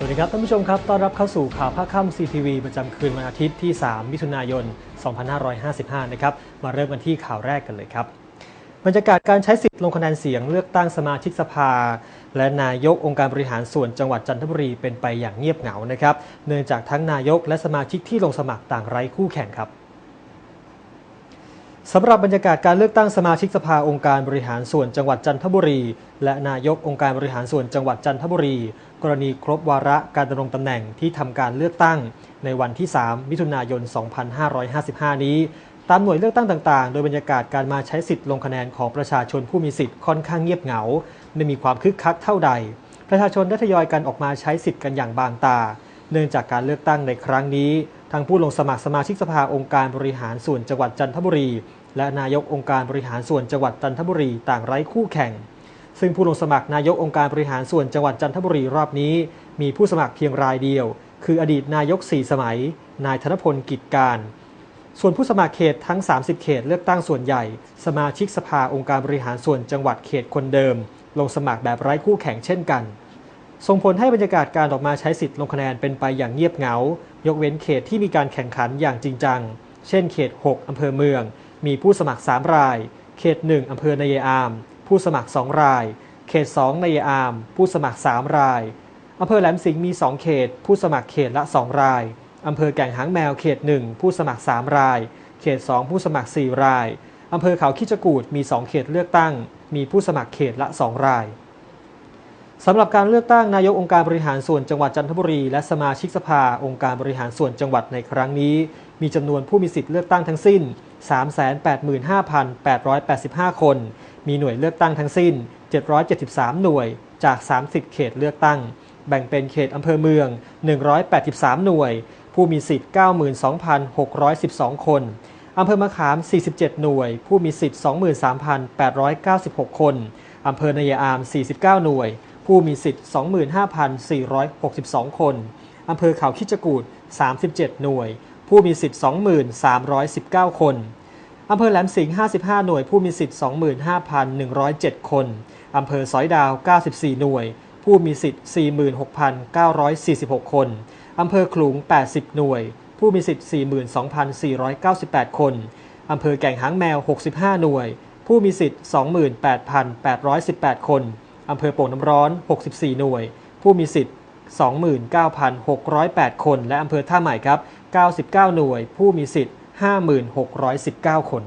สวัสดีครับท่านผู้ชมครับ ต้อนรับเข้าสู่ข่าวภาคค่ำ CTV ประจำคืนวันอาทิตย์ที่ 3 มิถุนายน 2555 นะครับ มาเริ่มกันที่ข่าวแรกกันเลยครับ บรรยากาศการใช้สิทธิ์ลงคะแนนเสียงเลือกตั้งสมาชิกสภา และนายกองค์การบริหารส่วนจังหวัดจันทบุรีเป็นไปอย่างเงียบเหงานะครับ เนื่องจากทั้งนายกและสมาชิกที่ลงสมัครต่างไร้คู่แข่งครับ สำหรับบรรยากาศการเลือกตั้งสมาชิกสภาองค์การบริหารส่วนจังหวัดจันทบุรี และนายกองค์การบริหารส่วนจังหวัดจันทบุรี กรณีครบวาระการดำรงตำแหน่งที่ทำการเลือกตั้ง ในวันที่ 3 มิถุนายน 2555 นี้ ตามหน่วยเลือกตั้งต่างๆ โดยบรรยากาศการมาใช้สิทธิ์ลงคะแนนของประชาชนผู้มีสิทธิ์ค่อนข้างเงียบเหงา ไม่มีความคึกคักเท่าใด ประชาชนได้ทยอยกันออกมาใช้สิทธิ์กันอย่างบางตา เนื่องจากการเลือกตั้งในครั้งนี้ ทางผู้ลงสมัครสมาชิกสภาองค์การบริหารส่วนจังหวัดจันทบุรี และนายกองค์การบริหารส่วนจังหวัดจันทบุรีต่างไร้คู่แข่ง ซึ่งผู้ลงสมัครนายกองค์การบริหารส่วนจังหวัดจันทบุรีรอบนี้ มีผู้สมัครเพียงรายเดียว คืออดีตนายก 4 สมัย นายธนพลกิจการ ส่วนผู้สมัครเขตทั้ง 30 เขตเลือกตั้งส่วนใหญ่ สมาชิกสภาองค์การบริหารส่วนจังหวัดเขตคนเดิม ลงสมัครแบบไร้คู่แข่งเช่นกัน ส่งผลให้บรรยากาศการออกมาใช้สิทธิ์ลงคะแนนเป็นไปอย่างเงียบเหงา ยกเว้นเขตที่มีการแข่งขันอย่างจริงจัง เช่นเขต 6 อำเภอเมือง มีผู้สมัคร 3 ราย เขต 1 อำเภอนายอาม ผู้สมัคร 2 ราย เขต 2 นายอาม ผู้สมัคร 3 ราย อำเภอแหลมสิงห์มี 2 เขต ผู้สมัครเขตละ 2 ราย อำเภอแก่งหางแมว เขต 1 ผู้สมัคร 3 ราย เขต 2 ผู้สมัคร 4 ราย อำเภอเขาคิดจกูดมี 2 เขตเลือกตั้ง มีผู้สมัครเขตละ 2 ราย สำหรับการเลือกตั้งนายกองค์การบริหารส่วนจังหวัดจันทบุรี และสมาชิกสภาองค์การบริหารส่วนจังหวัดในครั้งนี้ มีจำนวนผู้มีสิทธิ์เลือกตั้งทั้งสิ้น 385,885 คน มีหน่วยเลือกตั้งทั้งสิ้น 773 หน่วยจาก 30 เขตเลือกตั้ง แบ่งเป็นเขตอำเภอเมือง 183 หน่วย ผู้มีสิทธิ์ 92,612 คนอำเภอมะขาม 47 หน่วย ผู้มีสิทธิ์ 23,896 คนอำเภอนายอาม 49 หน่วย ผู้มีสิทธิ์ 25,462 คน อำเภอเขาคิจกูด37 หน่วย ผู้มีสิทธิ์20,319 คน อำเภอแหลมสิงห์55 หน่วย ผู้มีสิทธิ์ 25,107 คน อำเภอสอยดาว 94 หน่วย ผู้มีสิทธิ์ 46,946 คน อำเภอขลุง 80 หน่วย ผู้มีสิทธิ์ 42,498 คน อำเภอแก่งหางแมว 65 หน่วย ผู้มีสิทธิ์ 28,818 คน อำเภอโป่งน้ำร้อน 64 หน่วย ผู้มีสิทธิ์ 29,608 คน และอำเภอท่าใหม่ครับ 99 หน่วย ผู้มีสิทธิ์ 5,619 คน